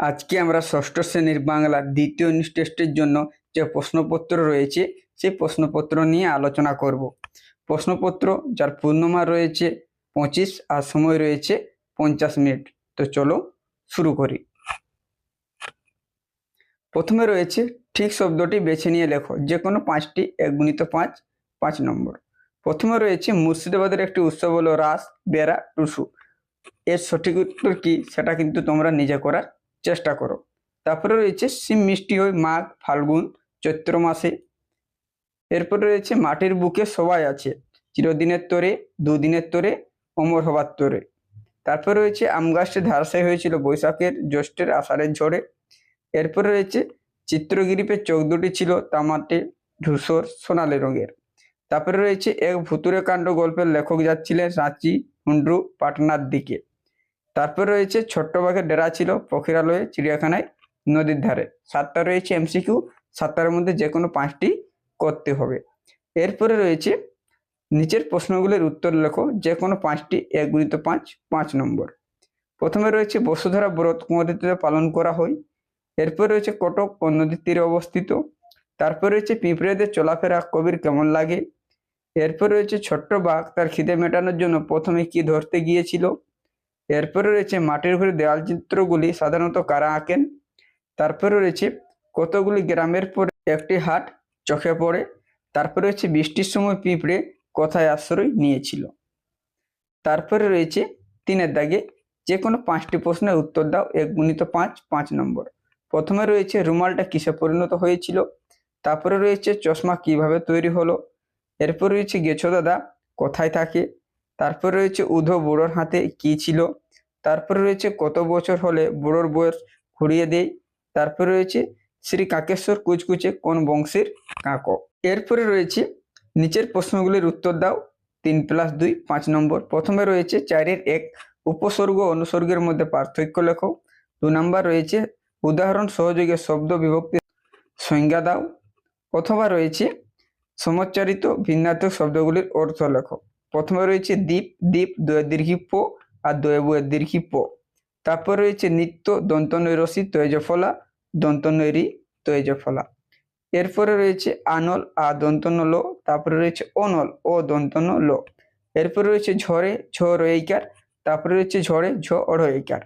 আজকে আমরা ষষ্ঠ শ্রেণির বাংলার দ্বিতীয় ইউনিট টেস্টের জন্য যে প্রশ্নপত্র রয়েছে, সেই প্রশ্নপত্র নিয়ে আলোচনা করব। প্রশ্নপত্র যার পূর্ণমান রয়েছে পঁচিশ আর সময় রয়েছে পঞ্চাশ মিনিট। তো চলো শুরু করি। প্রথমে রয়েছে, ঠিক শব্দটি বেছে নিয়ে লেখো। যে কোনো পাঁচটি এক গুণিত পাঁচ পাঁচ নম্বর। প্রথমে রয়েছে, মুর্শিদাবাদের একটি উৎসব হলো রাস, বেড়া, টুসু। এর সঠিক উত্তর কি? সেটা কিন্তু তোমরা নিজে করার চেষ্টা করো। তারপরে রয়েছে শিম মিষ্টি হয় মাঘ, ফাল্গুন, চৈত্র মাসে। এরপরে রয়েছে মাটির বুকে সবাই আছে, চিরদিনের তরে, দুদিনের তরে অমর হবার তরে। তারপরে রয়েছে আম গাছটি ধারাশায়ী হয়েছিল বৈশাখের জ্যৈষ্ঠের আষাঢ়ের ঝড়ে। এরপরে রয়েছে চিত্রগিরিপের চোখ দুটি ছিল তামাটে, ধূসর, সোনালি রঙের। তারপরে রয়েছে এক ভুতুরে কাণ্ড গল্পের লেখক যাচ্ছিলেন রাঁচি হুন্ড্রু পাটনার দিকে। তারপর রয়েছে ছোট্ট বাঘের ডেরা ছিল পখিরালয়ে চিড়িয়াখানায় নদীর ধারে। সাতটা রয়েছে এমসিকিউ সাতটার মধ্যে যে কোনো পাঁচটি করতে হবে। এরপরে রয়েছে, নিচের প্রশ্নগুলির উত্তর লেখো যে কোনো পাঁচটি, এক গুণিত পাঁচ পাঁচ নম্বর। প্রথমে রয়েছে, বসুধারা ব্রত কুমারীতে পালন করা হয়। এরপর রয়েছে, কটক ও নদীর তীরে অবস্থিত। তারপর রয়েছে, পিঁপড়েদের চলাফেরা কবির কেমন লাগে? এরপর রয়েছে, ছোট্ট বাঘ তার খিদে মেটানোর জন্য প্রথমে কি ধরতে গিয়েছিল? এরপরে রয়েছে মাটির ঘরে দেওয়াল চিত্রগুলি, সাধারণত কারা আঁকেন? তারপরে রয়েছে কতগুলি গ্রামের পরে একটি হাট চোখে পড়ে, তারপরে রয়েছে বৃষ্টির সময় পিঁপড়ে কোথায় আশ্রয় নিয়েছিল। তারপরে রয়েছে তিনের দাগে যে কোনো পাঁচটি প্রশ্নের উত্তর দাও, এক গুণিত পাঁচ পাঁচ নম্বর। প্রথমে রয়েছে রুমালটা কিসে পরিণত হয়েছিল? তারপরে রয়েছে চশমা কীভাবে তৈরি হলো? এরপর রয়েছে গেছো দাদা, কোথায় থাকে? তারপর রয়েছে উধো বুড়োর হাতে কি ছিল? তারপরে রয়েছে কত বছর হলে বুড়োর বয়স ঘুরিয়ে দেয় তারপরে রয়েছে শ্রী কাকেশ্বর কুচকুচে কোন বংশের কাক? এরপরে রয়েছে নিচের প্রশ্নগুলির উত্তর দাও। তিন প্লাস দুই পাঁচ নম্বর। প্রথমে রয়েছে চারের এক উপসর্গ অনুসর্গের মধ্যে পার্থক্য লেখো। দু নম্বর রয়েছে উদাহরণ সহযোগে শব্দ বিভক্তি সংজ্ঞা দাও। অথবা রয়েছে সমচ্চারিত ভিন্নাত্মক শব্দগুলির অর্থ লেখো। প্রথমে রয়েছে দ্বীপ দ্বীপ দয়ে দীর্ঘি পো আর দয়ে বয়ে দীর্ঘি পো তারপর রয়েছে নিত্য দন্ত নৈরসি তৈজ ফলা দন্ত নৈরি তৈজ ফলা এরপরে রয়েছে আনল আ দন্তন লো তারপরে রয়েছে অনল ও দন্তন লো এরপরে রয়েছে ঝড়ে ঝ রয়েকার তারপরে রয়েছে ঝড়ে ঝ অড়ইকার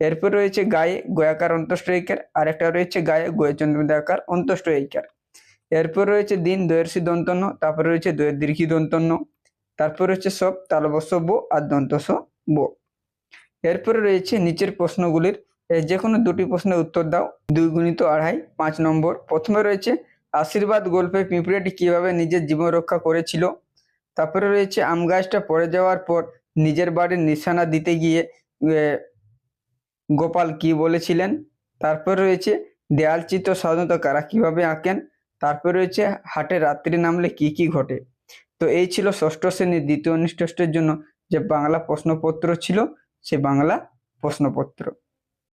এরপর রয়েছে গায়ে গয়াকার অন্তষ্ট এইকার আরেকটা রয়েছে গায়ে গয়চন্দ্রদাকার অন্তষ্ট এইকার এরপর রয়েছে দিন দয়েরসি দন্তন্য, তারপরে রয়েছে দয়ের দীর্ঘি দন্তন্য। তারপর রয়েছে সব তালবস বো আর দন্তস বো। এরপরে রয়েছে নিচের প্রশ্নগুলির। যে কোনো দুটি প্রশ্নের উত্তর দাও। দুই গুণিত আড়াই, পাঁচ নম্বর। প্রথমে রয়েছে, আশীর্বাদ গল্পে পিঁপড়েটি কীভাবে নিজের জীবন রক্ষা করেছিল? তারপরে রয়েছে, আম গাছটা পড়ে যাওয়ার পর নিজের বাড়ির নিশানা দিতে গিয়ে গোপাল কি বলেছিলেন? তারপর রয়েছে দেয়াল চিত্র সাধারণত কারা কীভাবে আঁকেন? তারপর রয়েছে, হাটে রাত্রি নামলে কি কি ঘটে? তো এই ছিল ষষ্ঠ শ্রেণির দ্বিতীয় অনিষ্টের জন্য যে বাংলা প্রশ্নপত্র ছিল, সে বাংলা প্রশ্নপত্র।